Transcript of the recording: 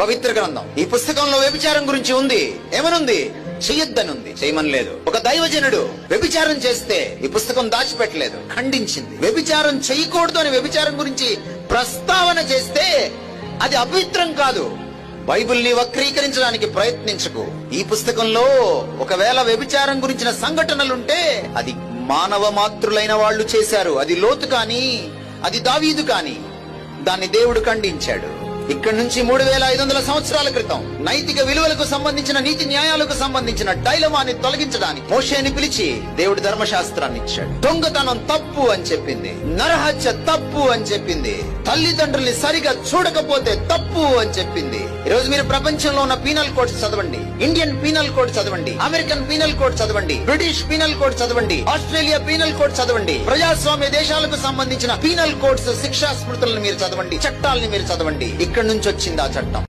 పవిత్ర గ్రంథం. ఈ పుస్తకంలో వ్యభిచారం గురించి ఉంది. ఏమనుంది? చెయ్యొద్దని ఉంది ఒక దైవజనుడు వ్యభిచారం చేస్తే ఈ పుస్తకం దాచిపెట్టలేదు. ఖండించింది. వ్యభిచారం చేయకూడదు అని వ్యభిచారం గురించి ప్రస్తావన చేస్తే అది అపవిత్రం కాదు. బైబిల్ని వక్రీకరించడానికి ప్రయత్నించకు. ఈ పుస్తకంలో ఒకవేళ వ్యభిచారం గురించిన సంఘటనలుంటే అది మానవ మాతృలైన వాళ్ళు చేశారు. అది లోతు కాని అది దావీదు కాని. దాన్ని దేవుడు ఖండించాడు. ఇక్కడి నుంచి మూడు వేల ఐదు వందల సంవత్సరాల క్రితం నైతిక విలువలకు సంబంధించిన నీతి న్యాయాలకు సంబంధించిన డైలమాని తొలగించడానికి మోషేని పిలిచి దేవుడు ధర్మశాస్త్రాన్ని ఇచ్చాడు దొంగతనం తప్పు అని చెప్పింది. నరహత్య తప్పు అని చెప్పింది. తల్లిదండ్రుల్ని సరిగా చూడకపోతే తప్పు అని చెప్పింది. ఈ రోజు మీరు ప్రపంచంలో ఉన్న పీనల్ కోడ్స్ చదవండి. ఇండియన్ పీనల్ కోడ్ చదవండి. అమెరికన్ పీనల్ కోడ్ చదవండి. బ్రిటిష్ పీనల్ కోడ్ చదవండి. ఆస్ట్రేలియా పీనల్ కోడ్ చదవండి. ప్రజాస్వామ్య దేశాలకు సంబంధించిన పీనల్ కోడ్స్ శిక్షా స్మృతులను మీరు చదవండి. చట్టాలని మీరు చదవండి. ఇక్కడ నుంచి వచ్చింది ఆ చట్టం?